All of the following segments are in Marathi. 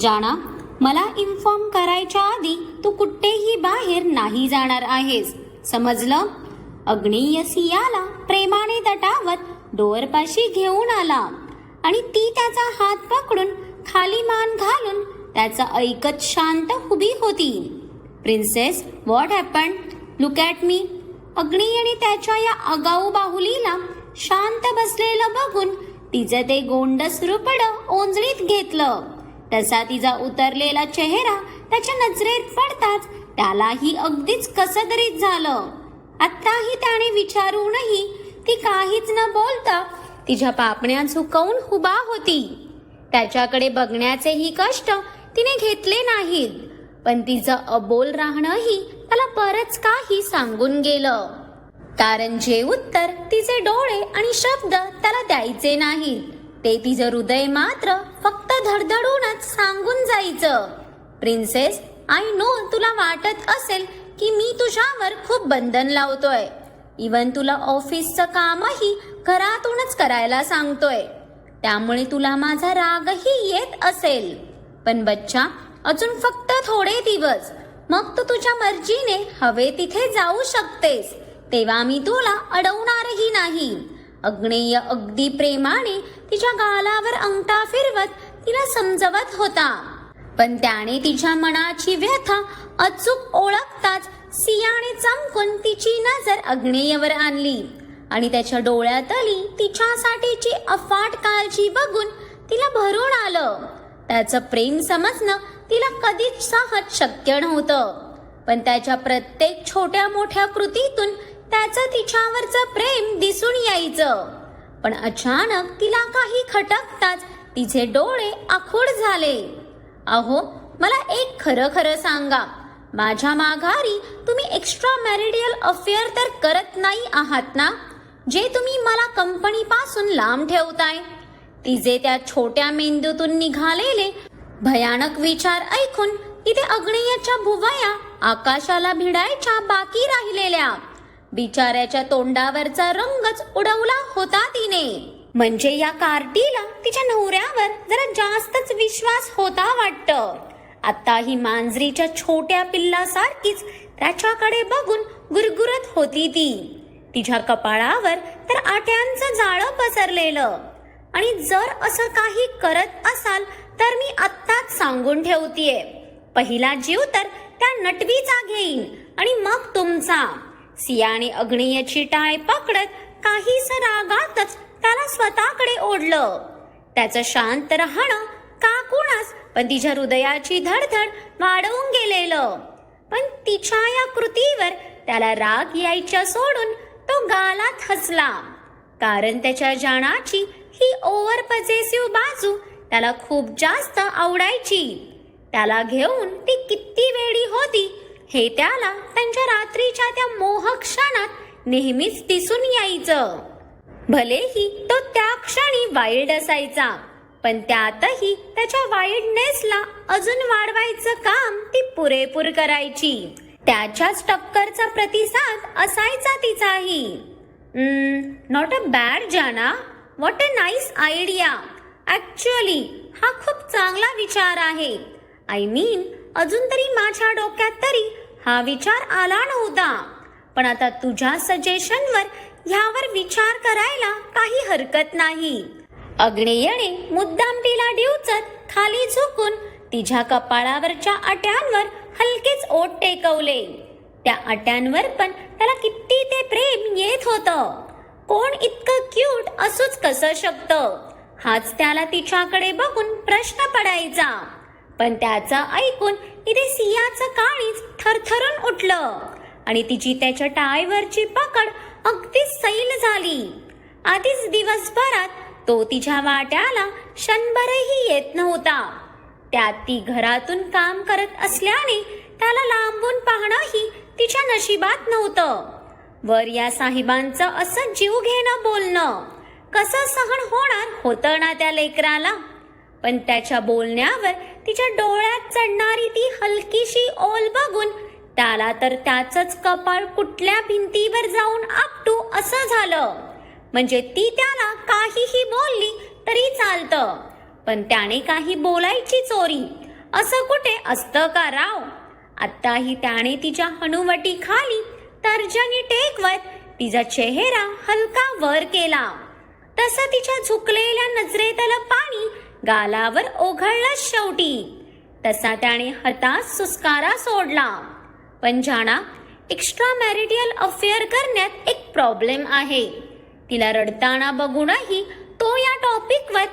जाणा मला इन्फॉर्म करायच्या आधी तू कुठेही बाहेर नाही जाणार आहेस. समजलं? अग्नियसी सियाला प्रेमाने तटावर डोअरपाशी घेऊन आला आणि ती त्याचा हात पकडून खाली मान घालून त्याचं ऐकत शांत उभी होती. Princess what happen look at me Agni आणि त्याच्या या आगाऊ बाहुलीला शांत बसलेलं बघून तिचं ते गोंडस रुपड ओंजळीत घेतलं. तसा तिचा उतरलेला चेहरा त्याच्या नजरेत पडताच त्यालाही अगदीच कसतरीत झालं. आत्ताही त्याने विचारूनही ती काहीच न बोलता तिच्या पापण्या झुकवून हुबा होती. त्याच्याकडे बघण्याचेही कष्ट तिने घेतले नाहीत पण तिचं अबोल राहणंही त्याला परच काही सांगून गेलं. कारण जे उत्तर तिचे डोळे आणि शब्द त्याला द्यायचे नाहीत. ते तिचं हृदय मात्र फक्त धडधडूनच सांगून जायचं. प्रिन्सेस आय नो तुला वाटत असेल की मी तुझ्यावर खूप बंधन लावतोय. इवन तुला ऑफिसचं कामही घरातूनच करायला सांगतोय. त्यामुळे तुला माझा रागही येत असेल. पण बच्चा अजून फक्त थोडे दिवस. मग तू तुझ्या मर्जीने हवे तिथे जाऊ शकतेस. तेव्हा मी तुला अडवणारही नाही. अग्नेय अगदी प्रेमाने तिच्या गालावर अंगठा फिरवत तिला समजवत होता. पण त्याने तिच्या मनाची व्यथा अचूक ओळखताच सियाने चमकून तिची नजर अग्नेयवर आणली आणि त्याच्या डोळ्यातली तिच्यासाठीची अफाट काळजी बघून तिला भरून आलं. त्याचं प्रेम समजणं तिला कधीच सहज शक्य नव्हतं. पण त्याच्या प्रत्येक छोट्या मोठ्या कृतीतून त्याचं तिच्यावरचं प्रेम दिसून यायचं. पण अचानक तिला काही खटकताच तिचे डोळे आखूड झाले. अहो मला एक खरं खरं सांगा. माझ्या माघारी तुम्ही एक्स्ट्रा मॅरिडियल अफेअर तर करत नाही आहात ना? जे तुम्ही मला कंपनीपासून लांब ठेवताय. तिचे त्या छोट्या मेंदूतून निघालेले भयानक विचार ऐकून तिथे अग्नेयाच्या भुवया आकाशाला भिडायच्या बाकी राहिलेल्या बिचाऱ्याच्या तोंडावरचा रंगच उडवला होता तिने. म्हणजे या कार्टीला तिच्या नवऱ्यावर जरा जास्तच विश्वास होता वाटत. आता ही मांजरीच्या छोट्या पिल्लासारखीच त्याच्याकडे बघून गुरगुरत होती ती. तिच्या कपाळावर तर आट्यांचं जाळं पसरलेलं. आणि जर असं काही करत असाल तर मी आत्ताच सांगून ठेवतीये. पहिला जीव तर त्या नटवीचा घेईन आणि मग तुमचा. सियाने अग्नियची टाय पकडत काहीस रागातच त्याला स्वतःकडे ओढलं. त्याचं शांत राहणं का कुणास पण तिच्या हृदयाची धडधड वाढवून गेलेलं. पण तिच्या या कृतीवर त्याला राग यायच्या सोडून तो गालात हसला. कारण त्याच्या जाणाची ही ओव्हर पजेसिव्ह बाजू त्याला खूप जास्त आवडायची. त्याला घेऊन ती किती वेळी होती हे त्याला त्यांच्या रात्रीच्या त्या मोहक क्षणात नेहमीच दिसून यायचं. भलेही तो त्या क्षणी वाईल्ड असायचा पण त्यातही त्याच्या वाईल्डनेसला अजून वाढवायचं काम ती पुरेपूर करायची. त्याच्याच टक्करचा प्रतिसाद असायचा तिचाही. नॉट अ बॅड जाना. What a nice idea actually हा खूप चांगला विचार आहे. आय मीन अजून तरी माझ्या डोक्यात तरी हा विचार आला नव्हता. पण आता तुझ्या सजेशनवर ह्यावर विचार करायला काही हरकत नाही. अग्नेयने मुद्दाम तिला डिवचत खाली झुकून तिच्या कपाळावरच्या अट्यांवर हलकेच ओट टेकवले. त्या अट्यांवर पण त्याला किती ते प्रेम येत होतं. कोण इतकं क्यूट असूच कसं शकतं? हाच त्याला तिच्याकडे बघून प्रश्न पडायचा. पण त्याचं ऐकून इथे सियाचं काळीच थरथरून उठलं आणि तिची त्याच्या टाळीवरची पकड अगदी सैल झाली. आधीच दिवसभरात तो तिच्या वाट्याला क्षणभरही येत नव्हता. त्यात ती घरातून काम करत असल्याने त्याला लांबून पाहणंही तिच्या नशिबात नव्हतं. वर या साहेबांचं असं जीव घेणं बोलणं कसं सहन होणार होतं ना त्या लेकराला? पण त्याच्या बोलण्यावर तिच्या डोळ्यात चढणारी ती हलकीशी ओल बघून त्याला तर त्याचंच कपाळ कुठल्या भिंतीवर जाऊन आपटू असं झालं. म्हणजे ती त्याला काहीही बोलली तरी चालतं. पण त्याने काही बोलायची चोरी. असं कुठे असतं का राव? आत्ताही त्याने तिच्या हनुवटी खाली तर्जनी टेकवत तिचा चेहरा हलका वर केला. तसं तिच्या झुकलेल्या नजरेतलं पाणी गालावर ओघळला शेवटी. तसा त्याने हताश सुस्कारा सोडला. पण जाणा एक्स्ट्रा मॅरिटियल अफेअर करण्यात एक प्रॉब्लेम आहे. तिला रडताना बघूनही तो या टॉपिकवर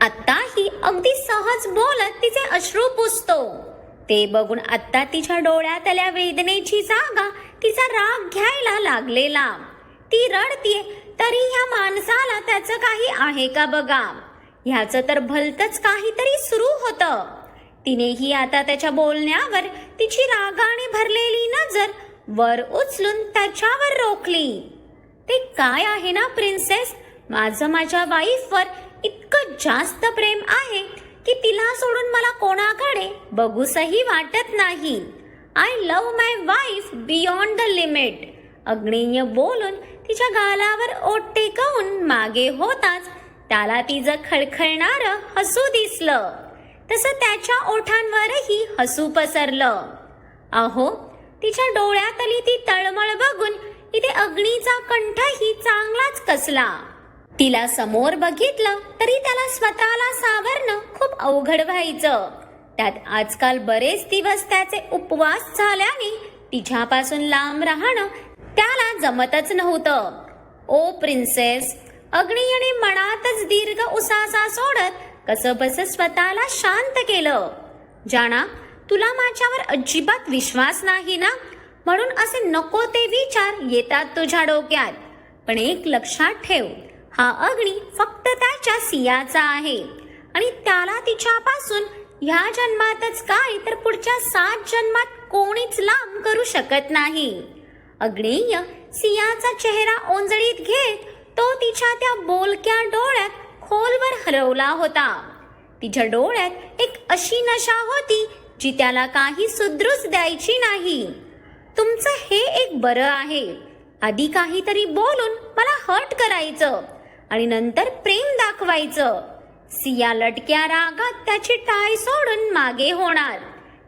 आत्ताही अगदी सहज बोलत तिचे अश्रू पुसतो. ते बघून आत्ता तिच्या डोळ्यातल्या वेदनेची जागा तिचा राग घ्यायला लागलेला. ती रडतीये तरी ह्या माणसाला त्याचं काही आहे का बघा? ह्याचं तर भलतंच काहीतरी सुरू होतं. तिनेही आता त्याच्या बोलण्यावर तिची रागाने भरलेली नजर वर उचलून त्याच्यावर रोखली. ते काय आहे ना प्रिन्सेस माझं माझ्या वाईफवर इतकं जास्त प्रेम आहे की तिला सोडून मला कोणाकडे बघूसही वाटत नाही. I love my wife beyond the limit Agney बोलून तिच्या गालावर ओट टेकवून मागे होताच त्याला तिचं खळखळणार हसू दिसलं. तसं त्याच्या ओठांवरही हसू पसरलं. अहो तिच्या डोळ्यातली ती तळमळ बघून इथे अग्नीचा कंठही चांगलाच कसला. तिला समोर बघितलं तरी त्याला स्वतःला सावरणं खूप अवघड व्हायचं. त्यात आजकाल बरेच दिवस त्याचे उपवास झाल्याने तिच्यापासून लांब राहणं त्याला जमतच नव्हतं. ओ प्रिन्सेस अग्नियने मनातच दीर्घ उसासा सोडत कसं बस स्वतःला शांत केलं. जाणा तुला माझ्यावर अजिबात विश्वास नाही ना? म्हणून असे नको ते विचार येतात तुझ्या डोक्यात. पण एक लक्षात ठेव हा अग्नी फक्त त्याच्या सियाचा आहे. आणि त्याला तिच्यापासून ह्या जन्मातच काय तर पुढच्या सात जन्मात कोणीच लांब करू शकत नाही. अग्नेय सियाचा चेहरा ओंजळीत घेत तो तिच्या त्या बोलक्या डोळ्यात खोलवर हरवला होता. तिच्या डोळ्यात एक अशी नशा होती जी त्याला काही सुदृस द्यायची नाही. तुमचं हे एक बरं आहे. आधी काहीतरी बोलून मला हर्ट करायचं आणि नंतर प्रेम दाखवायचं. सिया लटक्या रागात त्याची टाय सोडून मागे होणार.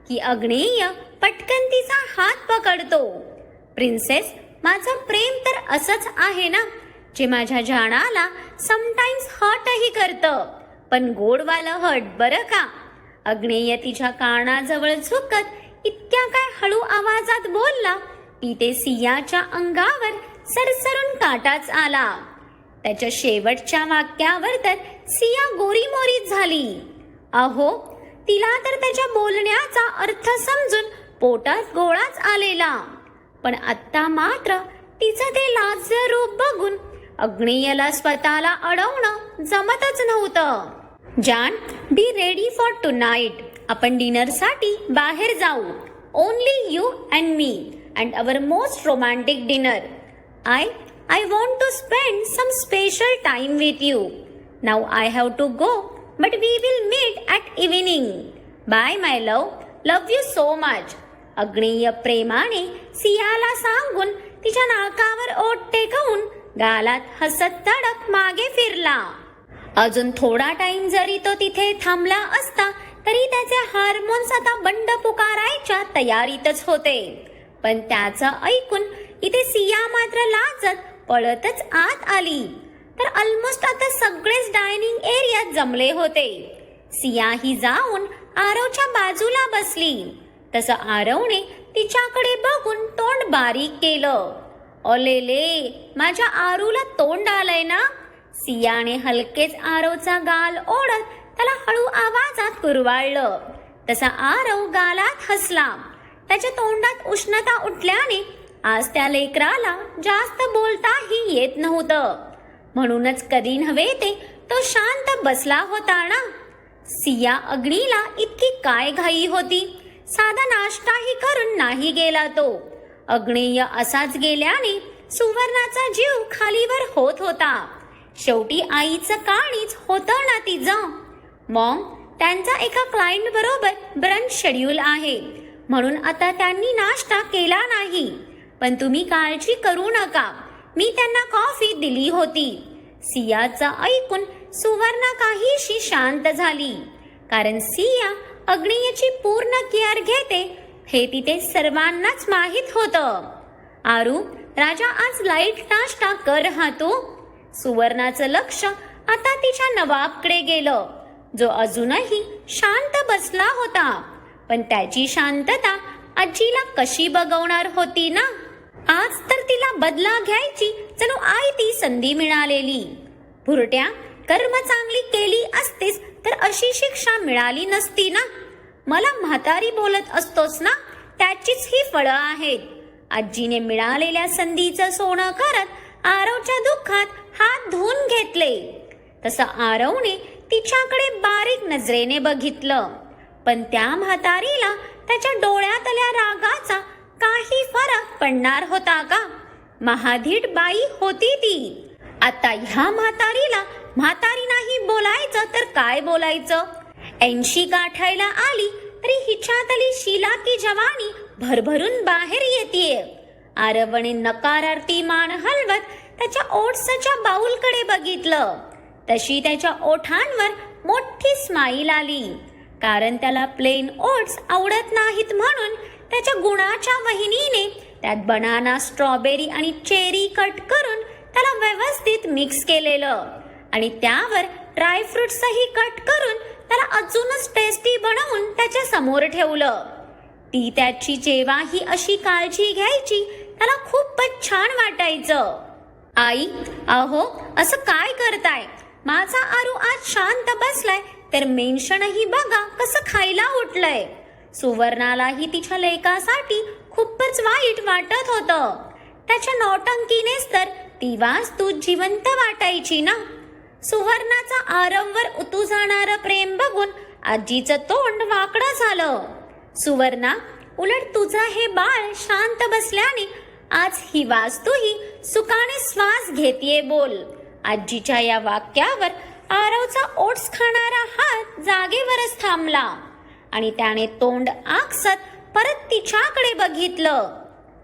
की अग्नेय पटकन तिचा हात पकडतो. प्रिन्सेस माझं प्रेम तर असंच आहे ना? जे माझ्या जाणाला समटाईम्स हटही करतं. पण गोडवालं हट बरं का? अग्नेय तिच्या कानाजवळ झुकत इतक्या काय हळू आवाजात बोलला की ते सियाच्या अंगावर सरसरून काटाच आला. त्याच्या शेवटच्या वाक्यावर तर सिया गोरीमोरीत झाली. अहो तिला तर त्याच्या बोलण्याचा अर्थ समजून पोटात गोळाच आलेला. पण आत्ता मात्र तिचं ते लाज रूप बघून अग्नेयला स्वतःला अडवणं जमतच नव्हतं. जान be ready for tonight आपण डिनरसाठी बाहेर जाऊ. Only you and me and our most romantic dinner I I want to spend some special time with you now I have to go but we will meet at evening bye my love love you so much Agney प्रेमाने सियाला सांगून तिच्या नाकावर ओट टेकवून गालात हसत तडक मागे फिरला. अजून थोडा टाइम जरी तो तिथे थांबला असता तरी त्याचे हार्मोन्स आता बंड पुकारायच्या तयारीतच होते. पण त्याचं ऐकून इथे सिया मात्र लाजत पळतच आत आली. तर ऑलमोस्ट आता सगळेच डायनिंग एरियात जमले होते. सिया ही जाऊन आरवच्या बाजूला बसली. तसं आरवने तिच्याकडे बघून तोंड बारीक केलं. अलेले माझ्या आरूला तोंड आलंय ना? सियाने हलकेच आरवचा गाल ओढत त्याला हळू आवाजात कुरवाळलं. तसा आरव गालात हसला. त्याच्या तोंडात उष्णता उठल्याने आज त्या लेकराला जास्त बोलताही येत नव्हतं. म्हणूनच कधी नव्हे ते तो शांत बसला होता ना? सिया अग्नीला इतकी काय घाई होती? साधा नाश्ताही करून नाही गेला तो. अग्नेय असाच गेल्याने सुवर्णाचा जीव खालीवर होत होता. शेवटी आईचं काणीच होतं ना तिचं. मॉम त्यांचा एका क्लायंट बरोबर ब्रंच शेड्यूल आहे. म्हणून आता त्यांनी नाश्ता केला नाही. पण तुम्ही काळजी करू नका. मी त्यांना कॉफी दिली होती. सियाचं ऐकून सुवर्णा काहीशी शांत झाली. कारण सिया अग्नियची पूर्ण केअर घेते हे तिथे सर्वांनाच माहीत होतं. आरू राजा आज लाइट नाश्ता कर राहतो सुवर्णाचं लक्ष आता तिच्या नवाबकडे गेलं. जो अजूनही शांत बसला होता. पण त्याची शांतता आजीला कशी बघवणार होती ना? आज तर तिला बदला घ्यायची जणू आई ती संधी मिळालेली. भुरट्या कर्म चांगली केली असतीस तर अशी शिक्षा मिळाली नसती ना? मला म्हातारी बोलत असतोस ना त्याचीच ही फळं आहेत. आजीने मिळालेल्या संधीचं सोनं करत आरवच्या दुःखात हात धुवून घेतले. तसं आरवने तिच्याकडे बारीक नजरेने बघितलं. पण त्या म्हातारीला त्याच्या डोळ्यातल्या रागाचा काही फरक पडणार होता का? महाधीट बाई होती ती. आता ह्या म्हातारीला म्हातारी नाही बोलायचं तर काय बोलायचं? ऐंशी गाठायला आली तरी हिच्यातली शिला की जवानी भरभरून बाहेर येतेय. आरवणे नकारार्थी मान हलवत त्याच्या ओट्सच्या बाऊलकडे बघितलं. तशी त्याच्या ओठांवर मोठी स्माईल आली. कारण त्याला प्लेन ओट्स आवडत नाहीत म्हणून त्याच्या गुणाच्या वहिनीने त्यात बनाना स्ट्रॉबेरी आणि चेरी कट करून त्याला व्यवस्थित मिक्स केलेलं. आणि त्यावर ड्रायफ्रुट्सही कट करून त्याला अजूनच टेस्टी बनवून त्याच्यासमोर ठेवलं. ती त्याची जेव्हाही अशी काळजी घ्यायची त्याला खूपच छान वाटायचं. आई अहो असं काय करताय? माझा आरू आज शांत बसलाय तर मेन्शनही बघा कसं खायला उठलंय. सुवर्णालाही तिच्या लेकासाठी खूपच वाईट वाटत होतं. त्याच्या नौटंकीनेच तर ती वास्तू जिवंत वाटायची ना. सुवर्णाचा आरंवर उतू जाणारं प्रेम बघून आजीचं तोंड वाकडं झालं. सुवर्णा उलट तुझं हे बाळ शांत बसल्याने आज ही वास्तूही सुखाने श्वास घेतीये बोल. आजीच्या या वाक्यावर आरवचा ओट्स खाणारा हात जागेवरच थांबला आणि त्याने तोंड आकसत परत तिच्याकडे बघितलं.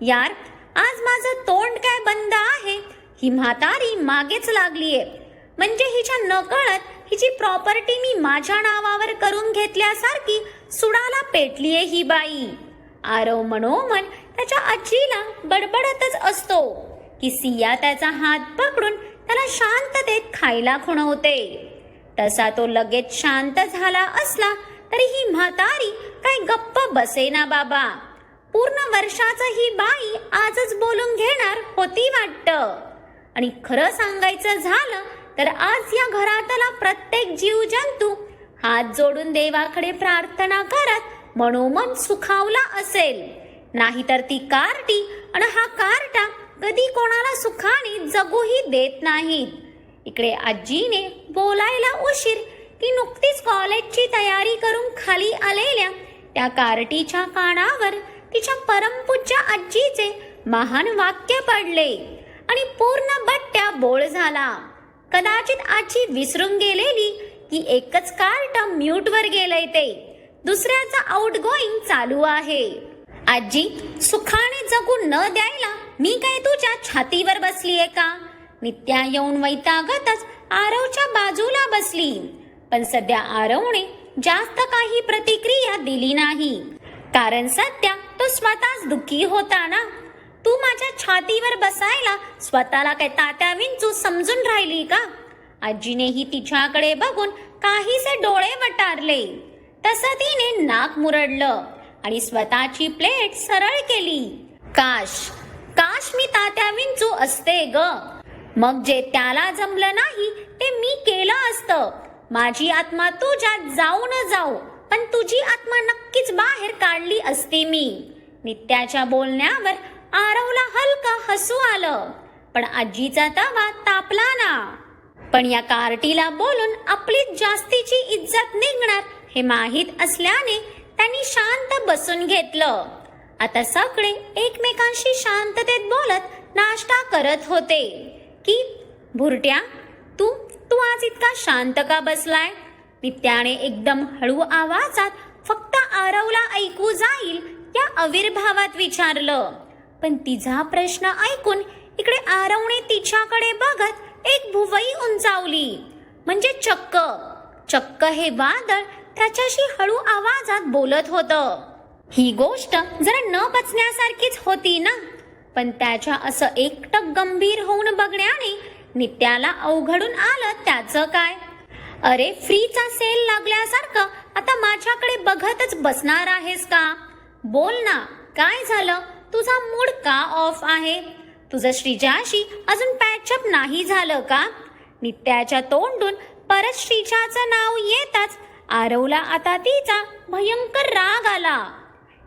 यार आज माझं तोंड काय बंद आहे? ही म्हातारी मागेच लागलीये. म्हणजे हिच्या नकळत हिची प्रॉपर्टी मी माझ्या नावावर करून घेतल्यासारखी सुडाला पेटलीये ही बाई. आरव मनोमन त्याच्या आजीला बडबडतच असतो. की सिया त्याचा हात पकडून त्याला शांततेत खायला खुणवते. तसा तो लगेच शांत झाला असला तरी ही म्हातारी काय गप्प बसेना बाबा. पूर्ण वर्षाचं ही बाई आजच बोलून घेणार होती वाटतं. आणि खरं सांगायचं झालं तर आज या घरातला प्रत्येक जीव जंतू हात जोडून देवाकडे प्रार्थना करत मनोमन सुखावला असेल. नाहीतर ती कार्टी आणि हा कार्टा कधी कोणाला सुखाने जगूही देत नाहीत. इकडे आजीने बोलायला उशीर की नुकतीच कॉलेजची तयारी करून खाली आलेल्या त्या कार्टीच्या कानावर तिच्या परमपूज्य आजीचे महान वाक्य पडले आणि पूर्ण बट्ट्या बोळ झाला. कदाचित आजी विसरून गेलेली. की एकच कार्ट म्यूटवर गेलंय ते. दुसऱ्याचं आउट गोईंग चालू आहे. आजी सुखाने जगू न द्यायला मी काय तुझ्या छातीवर बसलीये का? नित्या येऊन वैतागतच आरवच्या बाजूला बसली. पण सध्या आरवने जास्त काही प्रतिक्रिया दिली नाही. कारण सध्या तो स्वतःच दुःखी होता ना. तू माझ्या छातीवर बसायला स्वतःला काय तात्या विंचू समजून राहिली का? आजीनेही तिच्याकडे बघून काहीसे डोळे वटारले. तसं तिने नाक मुरडलं आणि स्वतःची प्लेट सरळ केली. काश काश मी तात्या विंचू असते ग. मग जे त्याला जमलं नाही ते मी केलं असतं. माझी आत्मा तुझ्यात जाऊ न जाऊ पण तुझी आत्मा नक्कीच बाहेर काढली असती मी. नित्याच्या बोलण्यावर आरवला हलका हसू आलं. पण आजीचा तवा तापला ना. पण या कार्टीला बोलून आपली जास्तीची इज्जत निघणार हे माहीत असल्याने त्यांनी शांत बसून घेतलं. आता सगळे एकमेकांशी शांततेत बोलत नाश्ता करत होते. की भुरट्या तू तू आज इतका शांत का बसलाय? नित्याने एकदम हळू आवाजात फक्त आरवला ऐकू जाईल या आविर्भावात विचारलं. पण तिचा प्रश्न ऐकून इकडे आरवणे तिच्याकडे बघत एक भुवई उंचावली. म्हणजे चक्क. चक्क हे वादळ त्याच्याशी हळू आवाजात बोलत होतं. ही गोष्ट जरा न पचण्यासारखीच होती ना? पण त्याच्या असं एकटक गंभीर होऊन बघण्याने नित्याला अवघडून आलं त्याचं काय? अरे फ्रीचा सेल लागल्यासारखं आता माझ्याकडे बघतच बसणार आहेस का? बोल ना काय झालं? तुझा मूड का ऑफ आहे? तुझं श्रीजाशी अजून पॅचअप नाही झालं का? नित्याच्या तोंडून परत श्रीजाचं नाव येताच. आरवला आता तिचा भयंकर राग आला.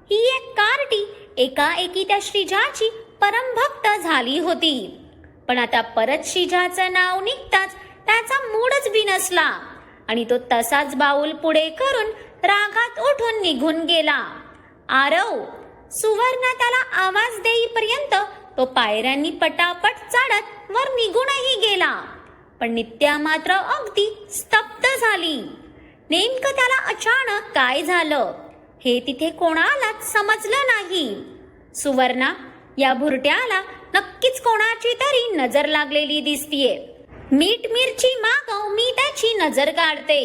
ही एक कार्टी एकाएकी त्या श्रीजाची परमभक्त झाली होती. पण आता परत श्रीजाचं नाव निघताच त्याचा मूडच बिनसला आणि तो तसाच बाऊल पुढे करून रागात उठून निघून गेला. आरव सुवर्ण त्याला आवाज देईपर्यंत तो पायऱ्यांनी पटापट चढत वर निघूनही गेला. पण नित्या मात्र अगदी स्तब्ध झाली. नेमकं त्याला अचानक काय झालं हे तिथे कोणालाच समजलं नाही. सुवर्णा या भुरट्याला नक्कीच कोणाची तरी नजर लागलेली दिसतीये. मीठ मिरची मागव मी त्याची नजर काढते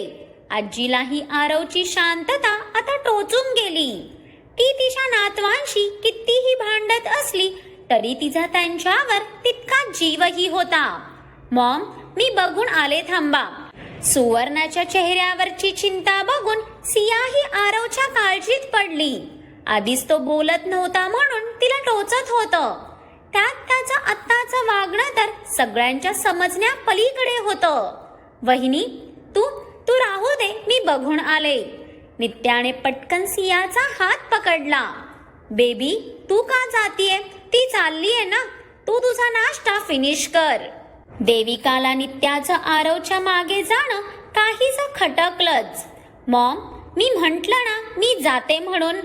आजीलाही आरवची शांतता आता टोचून गेली. ती तिच्या नातवांशी कितीही भांडत असली तरी तिचा त्यांच्यावर तितका जीवही होता. मॉम मी बघून आले थांबा. सुवर्णाच्या चेहऱ्यावरची चिंता बघून सियाही आरवच्या काळजीत पडली. आधीच तो बोलत नव्हता म्हणून तिला टोचत होतं. त्यात त्याचं आत्ताचं वागणं तर सगळ्यांच्या समजण्या पलीकडे होतं. वहिनी तू तू राहू दे मी बघून आले. नित्याने पटकन सियाचा हात पकडला. बेबी तू का जातीये? ती चाललीये ना. तू तुझा नाश्ता फिनिश कर. देविकाला नित्याचं आरवच्या मागे जाणं काहीच खटकलंच. मॉम मी म्हटलं ना मी जाते म्हणून.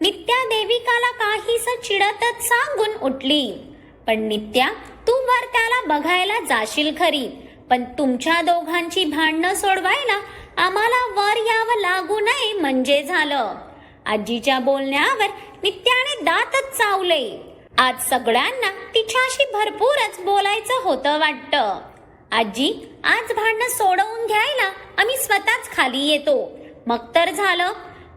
नित्या देविकाला काहीस चिडतच सांगून उठली. पण नित्या तू वर त्याला बघायला जाशील खरी. पण तुमच्या दोघांची भांडणं सोडवायला आम्हाला वर यावं लागू नये म्हणजे झालं. आजीच्या बोलण्यावर नित्याने दातच चावले. आज सगळ्यांना तिच्याशी भरपूरच बोलायचं होतं वाटतं. आजी आज भांडणं सोडवून घ्यायला आम्ही स्वतःच खाली येतो. मग तर झालं.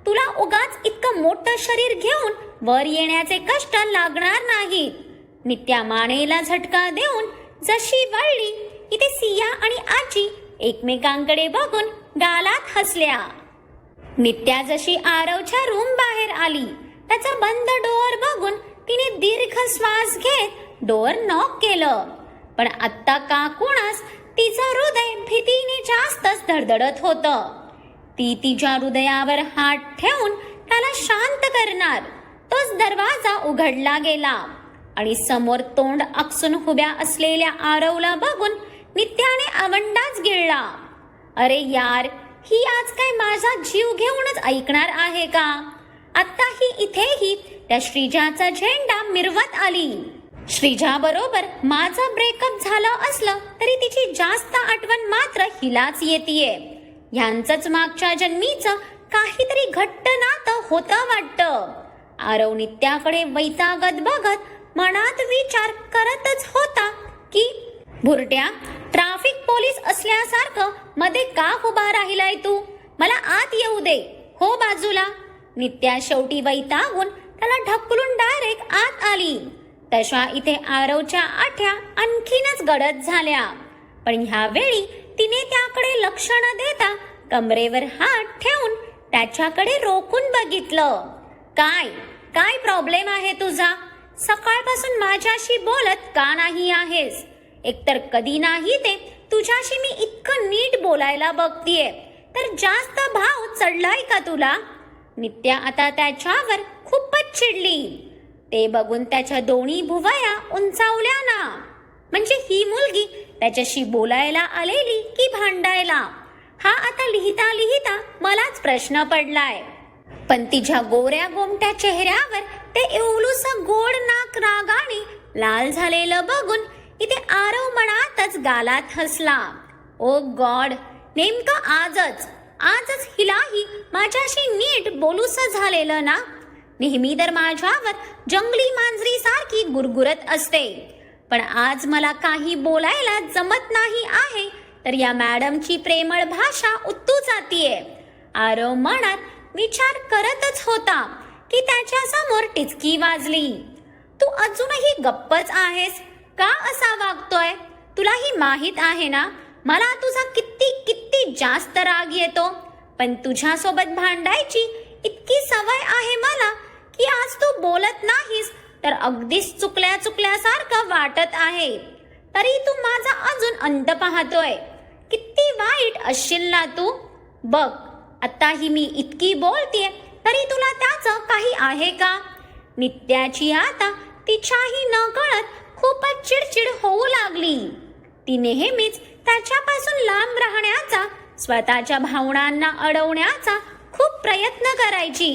तुला उगाच इतकं मोठं शरीर घेऊन वर येण्याचे कष्ट लागणार नाहीत. नित्या मानेला झटका देऊन जशी वळली इथे सिया आणि आजी एकमेकांकडे बघून गालात हसल्या. नित्या जशी आरवच्या रूम बाहेर आली त्याचा बंद डोअर बघून तिने दीर्घ श्वास घेत डोअर नॉक केलं. पण आत्ता का कोणास तिचं हृदय भीतीने जास्तच धडधडत होतं. ती तिच्या हृदयावर हात ठेवून त्याला शांत करणार तोच दरवाजा उघडला गेला. आणि समोर तोंड अकसून उभ्या असलेल्या आरवला बघून नित्याने आवंडाच गिळला. अरे यार ही आज काय माझा जीव घेऊनच ऐकणार आहे का? आता ही इथेही त्या श्रीजाचा झेंडा मिरवत आली. श्रीजा बरोबर माझं ब्रेकअप झालं असलं तरी तिची जास्त आठवण मात्र हिलाच येतीये. ह्यांचंच मागच्या जन्मीचं काहीतरी घट्ट नातं होतं वाटतं. आरव नित्याकडे वैतागत बघत मनात विचार करतच होता की भुरट्या ट्राफिक पोलीस असल्यासारखं मध्ये का उभा राहिलाय तू? मला आत येऊ दे हो बाजूला. नित्या शेवटी वैतागून त्याला ढकलून डायरेक्ट आत आली. तशा इथे आरवच्या आठ्या आणखीनच गडद झाल्या. पण ह्यावेळी तिने त्याकडे लक्ष न देता कमरेवर हात ठेवून त्याच्याकडे रोखून बघितलं. काय? काय प्रॉब्लेम आहे तुझा? सकाळपासून माझ्याशी बोलत का नाही आहेस? एकतर कधी नाही ते. तुझ्याशी मी इतकं नीट बोलायला बघतीये. तर जास्त भाव चढलाय का तुला? नित्या आता त्याच्यावर खूपच चिडली. ते बघून त्याच्या दोन्ही भुवया उंचावल्या ना. म्हणजे ही मुलगी त्याच्याशी बोलायला आलेली की भांडायला? हा आता लिहिता लिहिता मलाच प्रश्न पडलाय. पण तिच्या गोऱ्या गोमट्या चेहऱ्यावर ते एवलूस गोड नाक रागाने लाल झालेलं बघून इथे आरव मनातच गालात हसला. ओ गॉड नेमकं आजच आजच हिलाही माझ्याशी नीट बोलूस झालेलं ना? नेहमी तर माझ्यावर जंगली मांजरी सारखी गुरगुरत असते. पण आज मला काही बोलायला जमत नाही आहे तर या मॅडमची प्रेमळ भाषा उत्तू जातीये. आरव मनात विचार करतच होता की त्याच्यासमोर टिचकी वाजली. तू अजूनही गप्पच आहेस? का असा वागतोय? तुलाही माहीत आहे ना? मला तुझा किती किती जास्त राग येतो. पण तुझ्यासोबत भांडायची इतकी सवय आहे मला की आज तू बोलत नाहीस तर अगदीच चुकल्या चुकल्यासारखं वाटत आहे. तरी तू माझा अजून अंत पाहतोय. किती वाईट असशील ना तू. बघ आताही मी इतकी बोलतेय तरी तुला त्याचं काही आहे का? नित्याची आता तिच्याही न कळत खूपच चिडचिड होऊ लागली. ती नेहमीच त्याच्यापासून लांब राहण्याचा स्वतःच्या भावनांना अडवण्याचा खूप प्रयत्न करायची.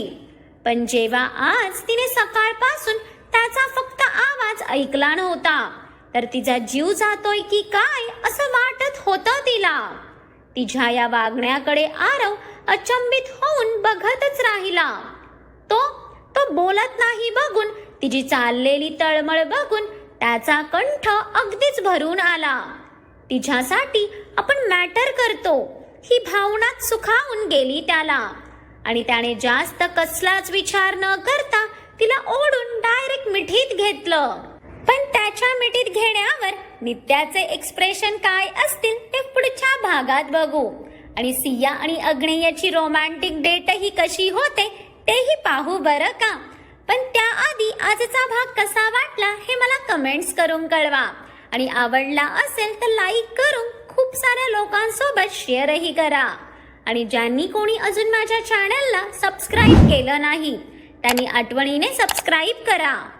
पण जेव्हा आज तिने सकाळपासून त्याचा फक्त आवाज ऐकला नव्हता तर तिचा जीव जातोय की काय असं वाटत होतं तिला. तिच्या या वागण्याकडे आरव अचंबित होऊन बघतच राहिला. तो तो बोलत नाही बघून तिची चाललेली तळमळ बघून त्याचा कंठ अगदीच भरून आला. तिच्यासाठी आपण मॅटर करतो. ही भावनाच सुखावून गेली त्याला. आणि त्याने जास्त कसलाच विचार न करता तिला ओढून डायरेक्ट मिठीत घेतलं. पण त्याच्या मिठीत घेण्यावर नित्याचे एक्सप्रेशन काय असतील ते पुढच्या भागात बघू. आणि सिया आणि अग्नेयाची रोमॅन्टिक डेटही कशी होते तेही पाहू बरं का? पण त्याआधी आजचा भाग कसा वाटला हे मला कमेंट्स करून कळवा. आणि आवडला असेल तर लाईक करून खूप साऱ्या लोकांसोबत शेअरही करा. आणि ज्यांनी कोणी अजून माझ्या चॅनलला सबस्क्राईब केलं नाही त्यांनी आठवणीने सबस्क्राईब करा.